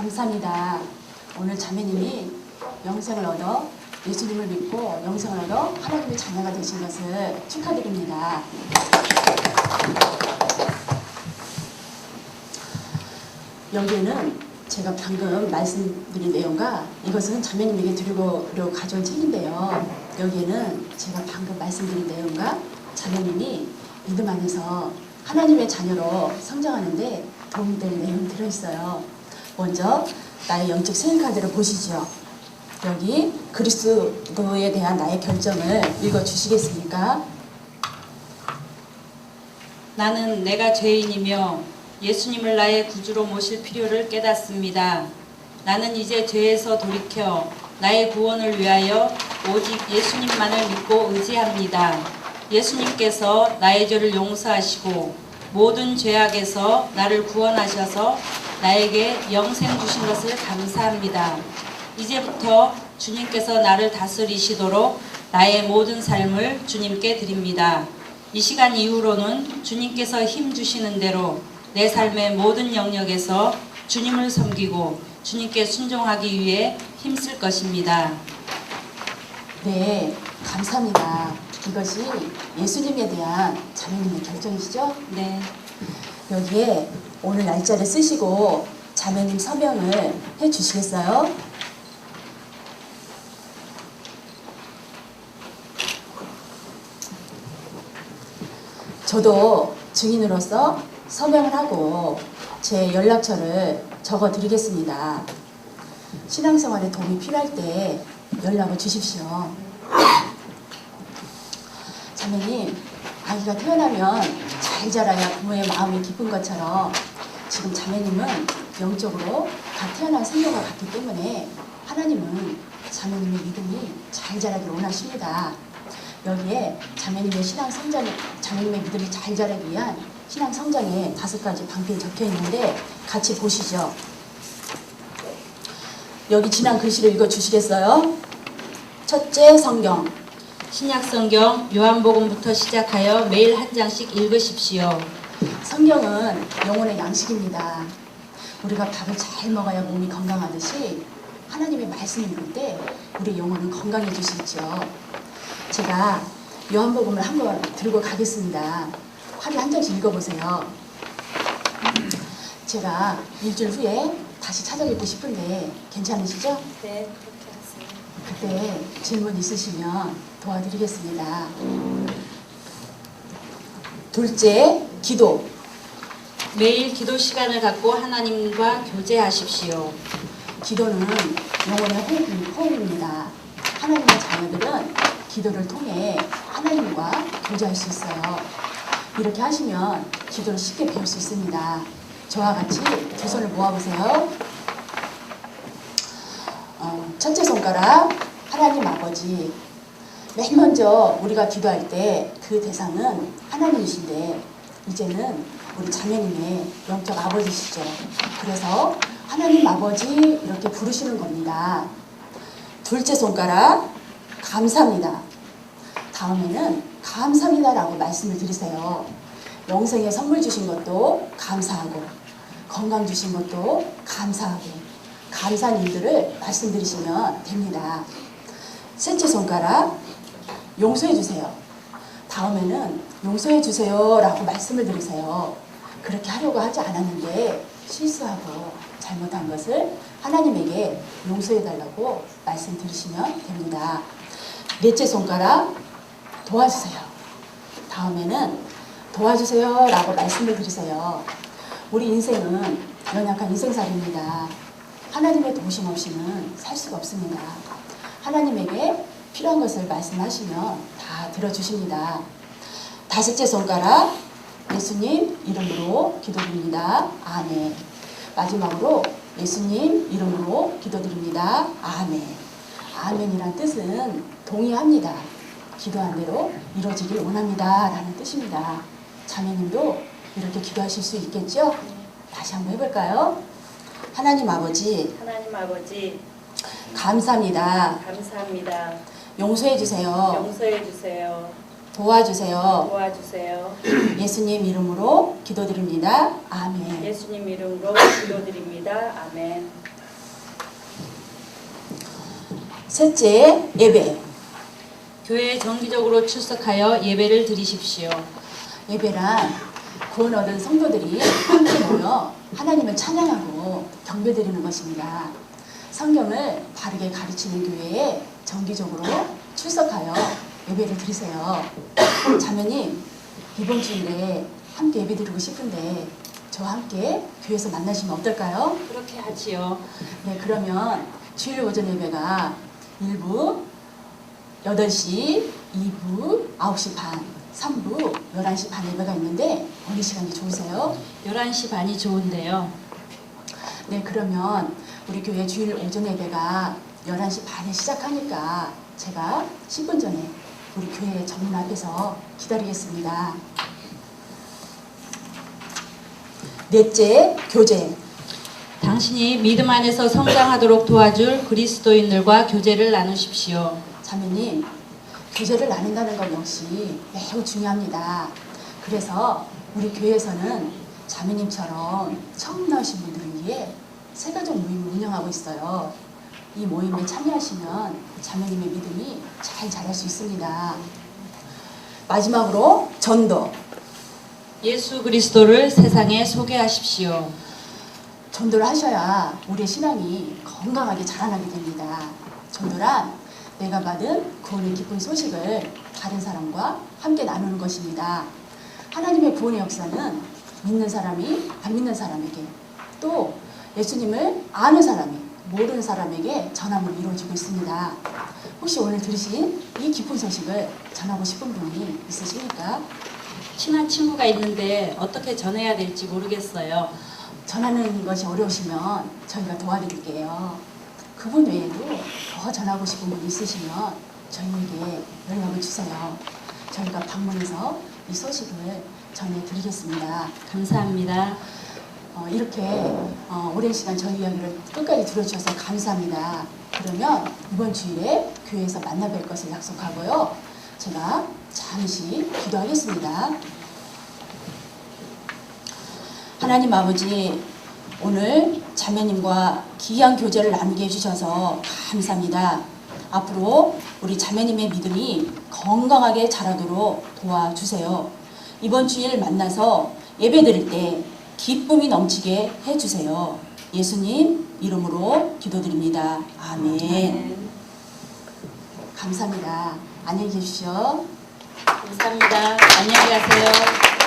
감사합니다. 오늘 자매님이 영생을 얻어 예수님을 믿고 영생을 얻어 하나님의 자녀가 되신 것을 축하드립니다. 여기에는 제가 방금 말씀드린 내용과 이것은 자매님에게 드리고 가져온 책인데요. 여기에는 제가 방금 말씀드린 내용과 자매님이 믿음 안에서 하나님의 자녀로 성장하는데 도움이 될 내용이 들어있어요. 먼저 나의 영적 생일카드를 보시죠. 여기 그리스도에 대한 나의 결정을 읽어 주시겠습니까? 나는 내가 죄인이며 예수님을 나의 구주로 모실 필요를 깨닫습니다. 나는 이제 죄에서 돌이켜 나의 구원을 위하여 오직 예수님만을 믿고 의지합니다. 예수님께서 나의 죄를 용서하시고 모든 죄악에서 나를 구원하셔서 나에게 영생 주신 것을 감사합니다. 이제부터 주님께서 나를 다스리시도록 나의 모든 삶을 주님께 드립니다. 이 시간 이후로는 주님께서 힘 주시는 대로 내 삶의 모든 영역에서 주님을 섬기고 주님께 순종하기 위해 힘쓸 것입니다. 네, 감사합니다. 이것이 예수님에 대한 자매님의 결정이시죠? 네. 여기에 오늘 날짜를 쓰시고 자매님 서명을 해 주시겠어요? 저도 증인으로서 서명을 하고 제 연락처를 적어 드리겠습니다. 신앙생활에 도움이 필요할 때 연락을 주십시오. 자매님, 아기가 태어나면 잘 자라야 부모의 마음이 기쁜 것처럼 지금 자매님은 영적으로 갓 태어난 생명과 같기 때문에 하나님은 자매님의 믿음이 잘 자라기를 원하십니다. 여기에 자매님의 신앙 성장에 자매님의 믿음이 잘 자라기 위한 신앙 성장에 다섯 가지 방편이 적혀 있는데 같이 보시죠. 여기 지난 글씨를 읽어 주시겠어요? 첫째 성경 신약 성경 요한복음부터 시작하여 매일 한 장씩 읽으십시오. 성경은 영혼의 양식입니다. 우리가 밥을 잘 먹어야 몸이 건강하듯이 하나님의 말씀을 읽을 때 우리 영혼은 건강해지시죠. 제가 요한복음을 한번 들고 가겠습니다. 하루에 한 장씩 읽어보세요. 제가 일주일 후에 다시 찾아 읽고 싶은데 괜찮으시죠? 네, 그렇게 하세요. 그때 질문 있으시면 도와드리겠습니다. 둘째, 기도. 매일 기도 시간을 갖고 하나님과 교제하십시오. 기도는 영혼의 호흡, 호흡입니다. 하나님의 자녀들은 기도를 통해 하나님과 교제할 수 있어요. 이렇게 하시면 기도를 쉽게 배울 수 있습니다. 저와 같이 두 손을 모아보세요. 어, 첫째 손가락, 하나님 아버지. 맨 먼저 우리가 기도할 때 그 대상은 하나님이신데, 이제는 우리 자매님의 영적 아버지시죠. 그래서 하나님 아버지 이렇게 부르시는 겁니다. 둘째 손가락, 감사합니다. 다음에는 감사합니다라고 말씀을 드리세요. 영생에 선물 주신 것도 감사하고, 건강 주신 것도 감사하고, 감사한 일들을 말씀드리시면 됩니다. 셋째 손가락, 용서해 주세요. 다음에는 용서해 주세요라고 말씀을 드리세요. 그렇게 하려고 하지 않았는데 실수하고 잘못한 것을 하나님에게 용서해 달라고 말씀드리시면 됩니다. 넷째 손가락 도와주세요. 다음에는 도와주세요라고 말씀을 드리세요. 우리 인생은 연약한 인생살입니다. 하나님의 도우심 없이는 살 수가 없습니다. 하나님에게 필요한 것을 말씀하시면 다 들어주십니다. 다섯째 손가락 예수님 이름으로 기도드립니다. 아멘. 마지막으로 예수님 이름으로 기도드립니다. 아멘. 아멘이란 뜻은 동의합니다. 기도한 대로 이루어지길 원합니다. 라는 뜻입니다. 자매님도 이렇게 기도하실 수 있겠죠? 다시 한번 해볼까요? 하나님 아버지, 하나님 아버지 감사합니다. 감사합니다. 용서해 주세요. 용서해 주세요. 도와주세요. 도와주세요. 예수님 이름으로 기도드립니다. 아멘. 예수님 이름으로 기도드립니다. 아멘. 셋째, 예배. 교회에 정기적으로 출석하여 예배를 드리십시오. 예배란 구원 얻은 성도들이 함께 모여 하나님을 찬양하고 경배드리는 것입니다. 성경을 바르게 가르치는 교회에 정기적으로 출석하여 예배를 드리세요. 자매님, 이번 주일에 함께 예배 드리고 싶은데 저와 함께 교회에서 만나시면 어떨까요? 그렇게 하지요. 네, 그러면 주일 오전 예배가 1부 8시, 2부 9시 반, 3부 11시 반 예배가 있는데 어느 시간이 좋으세요? 11시 반이 좋은데요. 네, 그러면 우리 교회 주일 오전 예배가 11시 반에 시작하니까 제가 10분 전에 우리 교회 정문 앞에서 기다리겠습니다. 넷째, 교제. 당신이 믿음 안에서 성장하도록 도와줄 그리스도인들과 교제를 나누십시오. 자매님, 교제를 나눈다는 것 역시 매우 중요합니다. 그래서 우리 교회에서는 자매님처럼 처음 나오신 분들을 위해 세가족 모임을 운영하고 있어요. 이 모임에 참여하시면 자매님의 믿음이 잘 자랄 수 있습니다. 마지막으로 전도. 예수 그리스도를 세상에 소개하십시오. 전도를 하셔야 우리의 신앙이 건강하게 자라나게 됩니다. 전도란 내가 받은 구원의 기쁜 소식을 다른 사람과 함께 나누는 것입니다. 하나님의 구원의 역사는 믿는 사람이 안 믿는 사람에게 또 예수님을 아는 사람이 모르는 사람에게 전함으로 이루어지고 있습니다. 혹시 오늘 들으신 이 기쁜 소식을 전하고 싶은 분이 있으십니까? 친한 친구가 있는데 어떻게 전해야 될지 모르겠어요. 전하는 것이 어려우시면 저희가 도와드릴게요. 그분 외에도 더 전하고 싶은 분 있으시면 저희에게 연락을 주세요. 저희가 방문해서 이 소식을 전해드리겠습니다. 감사합니다. 어, 이렇게 어, 오랜 시간 저희 이야기를 끝까지 들어주셔서 감사합니다. 그러면 이번 주일에 교회에서 만나 뵐 것을 약속하고요. 제가 잠시 기도하겠습니다. 하나님 아버지, 오늘 자매님과 귀한 교제를 나누게 해주셔서 감사합니다. 앞으로 우리 자매님의 믿음이 건강하게 자라도록 도와주세요. 이번 주일 만나서 예배 드릴 때 기쁨이 넘치게 해주세요. 예수님 이름으로 기도드립니다. 아멘. 감사합니다. 안녕히 계십시오. 감사합니다. 안녕히 가세요.